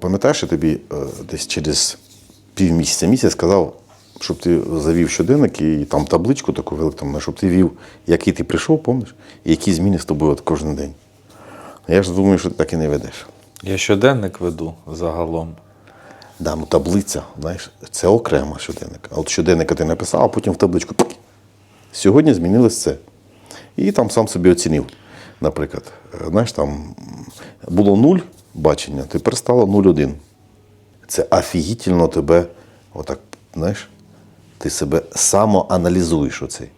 Пам'ятаєш, я тобі е, десь через півмісяця місяць сказав, щоб ти завів щоденник і там табличку таку велику, щоб ти вів, який ти прийшов, пам'ятаєш, і які зміни з тобою от кожен день. Я ж думаю, що ти так і не ведеш. Я щоденник веду загалом. Да, ну таблиця, знаєш, це окремо щоденник. А от щоденника ти написав, а потім в табличку. Сьогодні змінилось це. І там сам собі оцінив. Наприклад, Е, знаєш, там було нуль бачення, тепер стало 0,1. Це офігітельно тебе, отак, знаєш, ти себе самоаналізуєш оцей.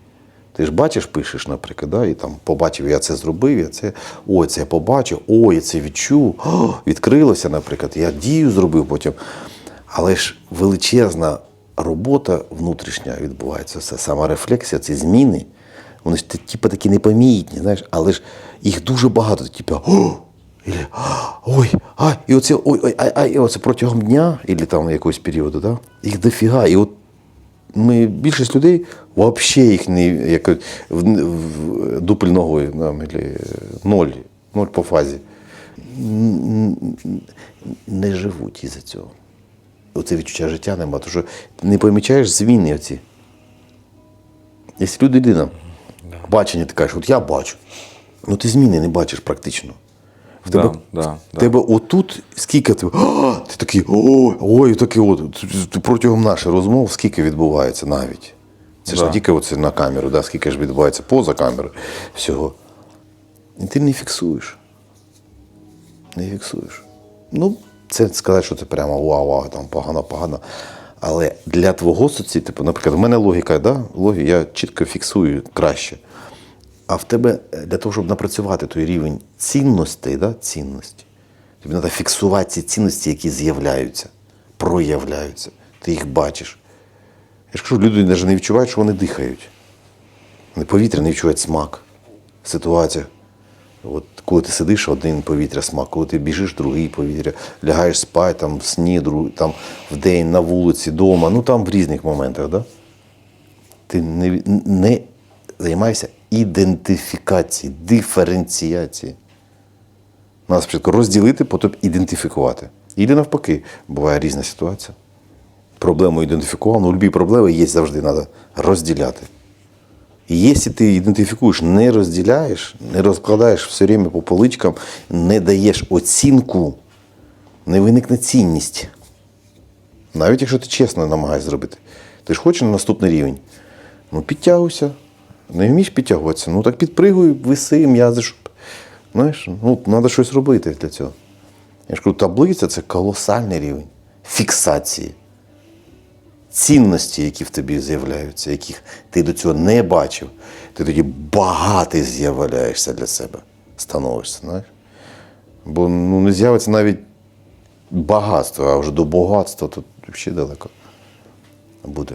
Ти ж бачиш, пишеш, наприклад, да, і там побачив, я це зробив, я це, ой, це я побачив, ой, я це відчув, о, відкрилося, наприклад, я дію зробив потім. Але ж величезна робота внутрішня відбувається, все, сама рефлексія, ці зміни, вони ж типу, такі непомітні, знаєш, але ж їх дуже багато, типу, о, Ілі, ой, а, і оце, ой, ой, а, а, і оце протягом дня, або там якогось періоду, да? їх дофіга. І от ми, більшість людей взагалі їх не як, в, в, дупель ногою, там, ноль, ноль по фазі. Не живуть із-за цього. Оце відчуття життя нема, тому що не помічаєш зміни оці. Якщо людина бачення, ти кажеш, от я бачу, ну ти зміни не бачиш практично. В тебе, да, в да. тебе отут скільки ти, «А!» ти такий, ой, ой, такий от. Протягом наших розмов скільки відбувається навіть. Це ж Да. не тільки оце на камеру, да, скільки ж відбувається поза камерою всього. І ти не фіксуєш. Не фіксуєш. Ну, це сказати, що це прямо вау-вау, там погано, погано. Але для твого соці, типу, наприклад, в мене логіка, да? логіка, я чітко фіксую краще. А в тебе е, для того, щоб напрацювати той рівень цінностей, да? цінності, тобі треба фіксувати ці цінності, які з'являються, проявляються. Ти їх бачиш. Я ж кажу, люди навіть не відчувають, що вони дихають. Вони повітря не відчувають смак. Ситуація. От коли ти сидиш, один повітря смак, коли ти біжиш, другий повітря, лягаєш спати, там в сні, друг, там в день, на вулиці, вдома, ну там в різних моментах, да? ти не, не займаєшся ідентифікацією, диференціацією. Треба спочатку розділити, потім ідентифікувати. І навпаки, буває різна ситуація. Проблему ідентифікував, ну любі проблеми є завжди, треба розділяти. І якщо ти ідентифікуєш, не розділяєш, не розкладаєш все время по поличкам, не даєш оцінку, не виникне цінність. Навіть якщо ти чесно намагаєшся зробити. Ти ж хочеш на наступний рівень. Ну, підтягуйся. Не вмієш підтягуватися. Ну так підпригуй, виси, м'язи, щоб. Знаєш, ну, треба щось робити для цього. Я ж кажу, таблиця це колосальний рівень фіксації цінності, які в тобі з'являються, яких ти до цього не бачив, ти тоді багатий з'являєшся для себе, становишся. Знаєш? Бо ну, не з'явиться навіть багатство, а вже до багатства тут ще далеко буде.